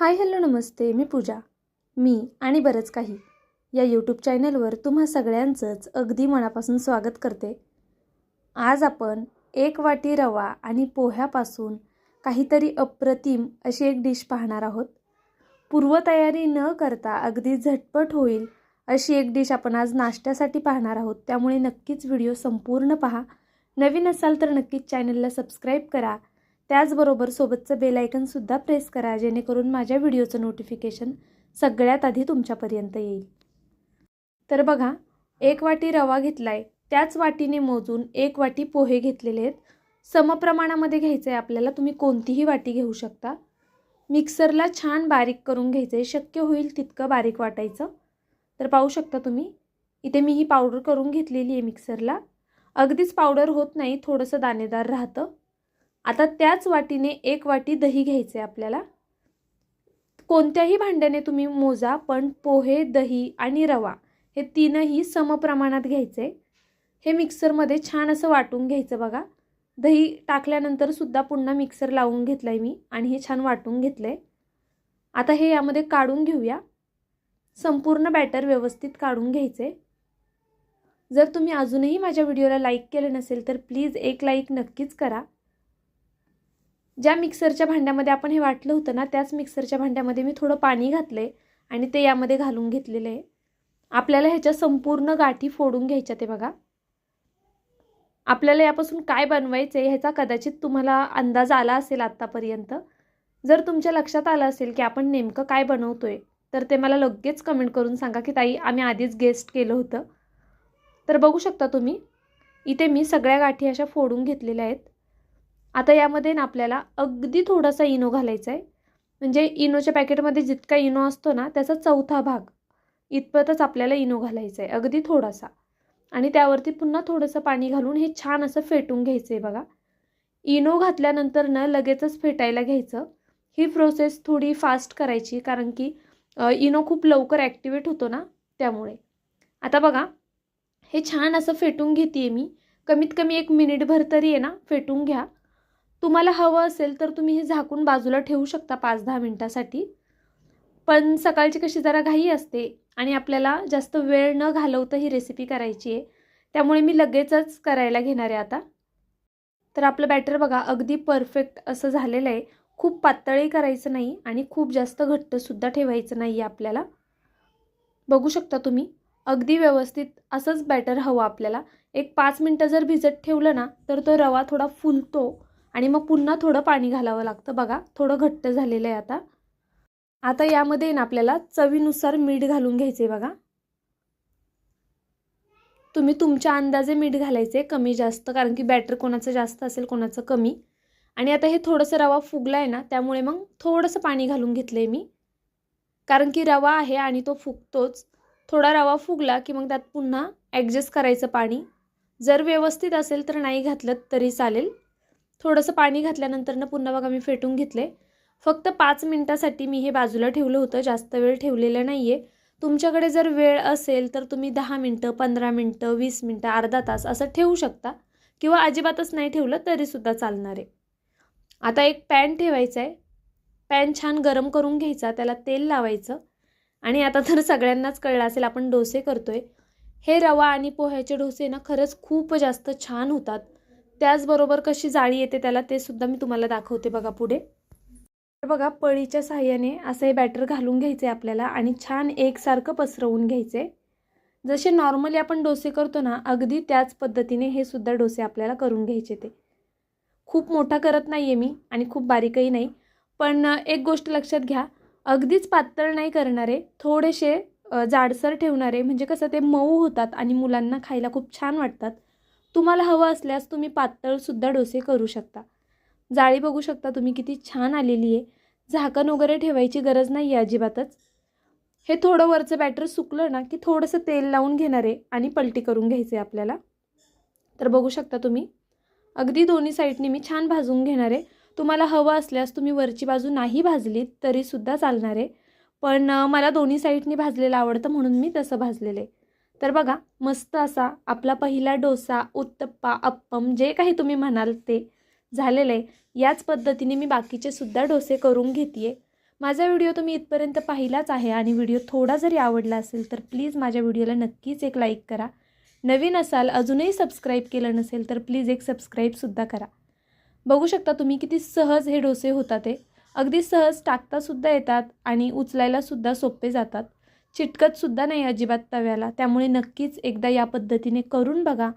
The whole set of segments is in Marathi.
हाय हॅलो नमस्ते. मी पूजा. मी आणि बरंच काही. या यूट्यूब चॅनलवर तुम्हा सगळ्यांचंच अगदी मनापासून स्वागत करते. आज आपण एक वाटी रवा आणि पोह्यापासून काहीतरी अप्रतिम अशी एक डिश पाहणार आहोत. पूर्वतयारी न करता अगदी झटपट होईल अशी एक डिश आपण आज नाश्त्यासाठी पाहणार आहोत. त्यामुळे नक्कीच व्हिडिओ संपूर्ण पहा. नवीन असाल तर नक्कीच चॅनलला सबस्क्राईब करा. त्याचबरोबर सोबतचं बेल आयकनसुद्धा प्रेस करा जेणेकरून माझ्या व्हिडिओचं नोटिफिकेशन सगळ्यात आधी तुमच्यापर्यंत येईल. तर बघा एक वाटी रवा घेतला आहे त्याच वाटीने मोजून एक वाटी पोहे घेतलेले आहेत. समप्रमाणामध्ये घ्यायचं आहे आपल्याला तुम्ही कोणतीही वाटी घेऊ शकता. मिक्सरला छान बारीक करून घ्यायचं आहे शक्य होईल तितकं बारीक वाटायचं. तर पाहू शकता तुम्ही इथे मी ही पावडर करून घेतलेली आहे मिक्सरला. अगदीच पावडर होत नाही थोडंसं दाणेदार राहतं. आता त्याच वाटीने एक वाटी दही घ्यायचे आपल्याला. कोणत्याही भांड्याने तुम्ही मोजा पण पोहे दही आणि रवा हे तीनही समप्रमाणात घ्यायचे हे मिक्सरमध्ये छान असं वाटून घ्यायचं बघा. दही टाकल्यानंतर सुद्धा पुन्हा मिक्सर लावून घेतलं आहे मी आणि हे छान वाटून घेतलं आहे आता हे यामध्ये काढून घेऊया. संपूर्ण बॅटर व्यवस्थित काढून घ्यायचे जर तुम्ही अजूनही माझ्या व्हिडिओला लाईक केलं नसेल तर प्लीज एक लाईक नक्कीच करा. ज्या मिक्सरच्या भांड्यामध्ये आपण हे वाटलं होतं ना त्याच मिक्सरच्या भांड्यामध्ये मी थोडं पाणी घातलं आहे आणि ते यामध्ये घालून घेतलेलं आहे. आपल्याला ह्याच्या संपूर्ण गाठी फोडून घ्यायच्या ते बघा. आपल्याला यापासून काय बनवायचं आहे ह्याचा कदाचित तुम्हाला अंदाज आला असेल आत्तापर्यंत. जर तुमच्या लक्षात आलं असेल की आपण नेमकं काय बनवतोय तर ते मला लगेच कमेंट करून सांगा की ताई आम्ही आधीच गेस्ट केलं होतं. तर बघू शकता तुम्ही इथे मी सगळ्या गाठी अशा फोडून घेतलेल्या आहेत. आता यामध्ये ना आपल्याला अगदी थोडासा इनो घालायचा आहे म्हणजे इनोच्या पॅकेटमध्ये जितका इनो असतो ना त्याचा चौथा भाग इतपतच आपल्याला इनो घालायचा आहे अगदी थोडासा. आणि त्यावरती पुन्हा थोडंसं पाणी घालून हे छान असं फेटून घ्यायचं आहे बघा. इनो घातल्यानंतर न लगेचच फेटायला घ्यायचं. ही प्रोसेस थोडी फास्ट करायची कारण की इनो खूप लवकर ॲक्टिवेट होतो ना त्यामुळे. आता बघा हे छान असं फेटून घेते मी. कमीत कमी एक मिनिटभर तरी आहे ना फेटून घ्या. तुम्हाला हवं असेल तर तुम्ही हे झाकून बाजूला ठेवू शकता पाच दहा मिनटासाठी. पण सकाळची कशी जरा घाई असते आणि आपल्याला जास्त वेळ न घालवता ही रेसिपी करायची आहे. त्यामुळे मी लगेचच करायला घेणार आहे आता. तर आपलं बॅटर बघा अगदी परफेक्ट असं झालेलं आहे. खूप पातळही करायचं नाही आणि खूप जास्त घट्टसुद्धा ठेवायचं नाही आहे आपल्याला. बघू शकता तुम्ही अगदी व्यवस्थित असंच बॅटर हवं आपल्याला. एक पाच मिनटं जर भिजत ठेवलं ना तर तो रवा थोडा फुलतो. आणि मग पुन्हा थोडं पाणी घालावं लागतं. बघा थोडं घट्ट झालेलं आहे आता. आता यामध्ये ना आपल्याला चवीनुसार मीठ घालून घ्यायचे बघा. तुम्ही तुमच्या अंदाजे मीठ घालायचे कमी जास्त कारण की बॅटर कोणाचं जास्त असेल कोणाचं कमी. आणि आता हे थोडंसं रवा फुगला आहे ना त्यामुळे मग थोडंसं पाणी घालून घेतलं आहे मी. कारण की रवा आहे आणि तो फुगतोच. थोडा रवा फुगला की मग त्यात पुन्हा ॲडजस्ट करायचं पाणी. जर व्यवस्थित असेल तर नाही घातलं तरी चालेल. थोडंसं पाणी घातल्यानंतर पुन्हा बघा मी फेटून घेतले. फक्त पाच मिनटासाठी मी हे बाजूला ठेवलं होतं जास्त वेळ ठेवलेलं नाही आहे तुमच्याकडे जर वेळ असेल तर तुम्ही दहा मिनटं पंधरा मिनटं वीस मिनटं अर्धा तास असं ठेवू शकता किंवा अजिबातच नाही ठेवलं तरीसुद्धा चालणार. आहे आता एक पॅन ठेवायचा आहे. पॅन छान गरम करून घ्यायचा त्याला तेल लावायचं. आणि आता तर सगळ्यांनाच कळलं असेल आपण डोसे करतोय. हे रवा आणि पोह्याचे डोसे ना खरंच खूप जास्त छान होतात. त्याचबरोबर कशी जाळी येते त्याला ते सुद्धा मी तुम्हाला दाखवते बघा पुढे. तर बघा पळीच्या साह्याने असं हे बॅटर घालून घ्यायचं आहे आपल्याला आणि छान एकसारखं पसरवून घ्यायचे. जसे नॉर्मली आपण डोसे करतो ना अगदी त्याच पद्धतीने हे सुद्धा डोसे आपल्याला करून घ्यायचे ते. खूप मोठा करत नाही आहे मी आणि खूप बारीकही नाही. पण एक गोष्ट लक्षात घ्या अगदीच पातळ नाही करणारे थोडेसे जाडसर ठेवणारे म्हणजे कसं ते मऊ होतात आणि मुलांना खायला खूप छान वाटतात. तुम्हाला हवं असल्यास तुम्ही पातळसुद्धा डोसे करू शकता. जाळी बघू शकता तुम्ही किती छान आलेली आहे. झाकण वगैरे ठेवायची गरज नाही आहे अजिबातच. हे थोडं वरचं बॅटर सुकलं ना की थोडंसं तेल लावून घेणार आहे आणि पलटी करून घ्यायचं आहे आपल्याला. तर बघू शकता तुम्ही. अगदी दोन्ही साईडने मी छान भाजून घेणार आहे. तुम्हाला हवं असल्यास तुम्ही वरची बाजू नाही भाजलीत तरीसुद्धा चालणार आहे. पण मला दोन्ही साईडनी भाजलेलं आवडतं म्हणून मी तसं भाजलेलं आहे. तर बघा मस्त असा आपला पहिला डोसा उत्तप्पा अप्पम जे काही तुम्ही म्हणाल ते झालेलं आहे. याच पद्धतीने मी बाकीचे सुद्धा डोसे करून घेते माझा व्हिडिओ तुम्ही इथपर्यंत पाहिलाच आहे आणि व्हिडिओ थोडा जरी आवडला असेल तर प्लीज माझ्या व्हिडिओला नक्कीच एक लाईक करा. नवीन असाल अजूनही सबस्क्राईब केलं नसेल तर प्लीज एक सबस्क्राईबसुद्धा करा. बघू शकता तुम्ही किती सहज हे डोसे होतात ते अगदी सहज टाकतासुद्धा येतात आणि उचलायलासुद्धा सोपे जातात. चिटकतसुद्धा नाही अजिबात तव्याला. त्यामुळे नक्कीच एकदा या पद्धतीने करून बघा.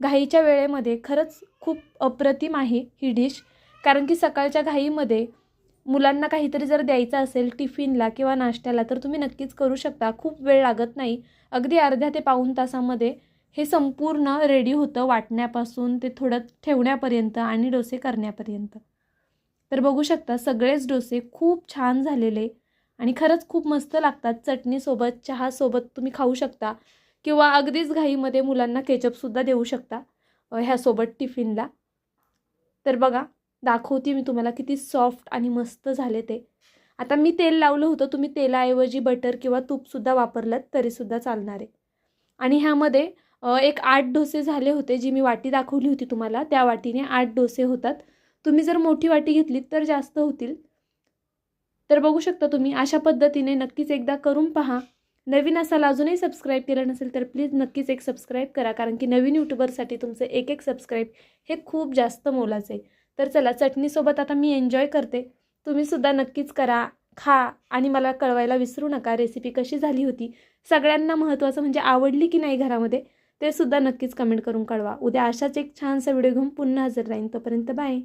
घाईच्या वेळेमध्ये खरंच खूप अप्रतिम आहे ही डिश. कारण की सकाळच्या घाईमध्ये मुलांना काहीतरी जर द्यायचं असेल टिफिनला किंवा नाश्त्याला तर तुम्ही नक्कीच करू शकता. खूप वेळ लागत नाही. अगदी अर्ध्या ते पाऊण तासामध्ये हे संपूर्ण रेडी होतं वाटण्यापासून ते थोडं ठेवण्यापर्यंत आणि डोसे करण्यापर्यंत. तर बघू शकता सगळेच डोसे खूप छान झालेले. आणि खरंच खूप मस्त लागतात. चटणीसोबत चहासोबत तुम्ही खाऊ शकता. किंवा अगदीच घाईमध्ये मुलांना केचपसुद्धा देऊ शकता ह्यासोबत टिफिनला. तर बघा दाखवते मी तुम्हाला किती सॉफ्ट आणि मस्त झाले ते. आता मी तेल लावलं होतं तुम्ही तेलाऐवजी बटर किंवा तूपसुद्धा वापरलं तरीसुद्धा चालणार आहे. आणि ह्यामध्ये एक आठ डोसे झाले होते जी मी वाटी दाखवली होती तुम्हाला त्या वाटीने आठ डोसे होतात. तुम्ही जर मोठी वाटी घेतलीत तर जास्त होतील. तर बघू शकता तुम्ही अशा पद्धतीने नक्कीच एकदा करून पहा. नवीन असाल अजूनही सबस्क्राईब केलं नसेल तर प्लीज नक्कीच एक सबस्क्राईब करा. कारण की नवीन यूट्यूबरसाठी तुमचं एक एक सबस्क्राईब हे खूप जास्त मोलाचं आहे. तर चला चटणीसोबत आता मी एन्जॉय करते. तुम्हीसुद्धा नक्कीच करा खा. आणि मला कळवायला विसरू नका रेसिपी कशी झाली होती. सगळ्यांना महत्त्वाचं म्हणजे आवडली की नाही घरामध्ये ते सुद्धा नक्कीच कमेंट करून कळवा. उद्या अशाच एक छानसा व्हिडिओ घेऊन पुन्हा हजर राहीन. तोपर्यंत बाय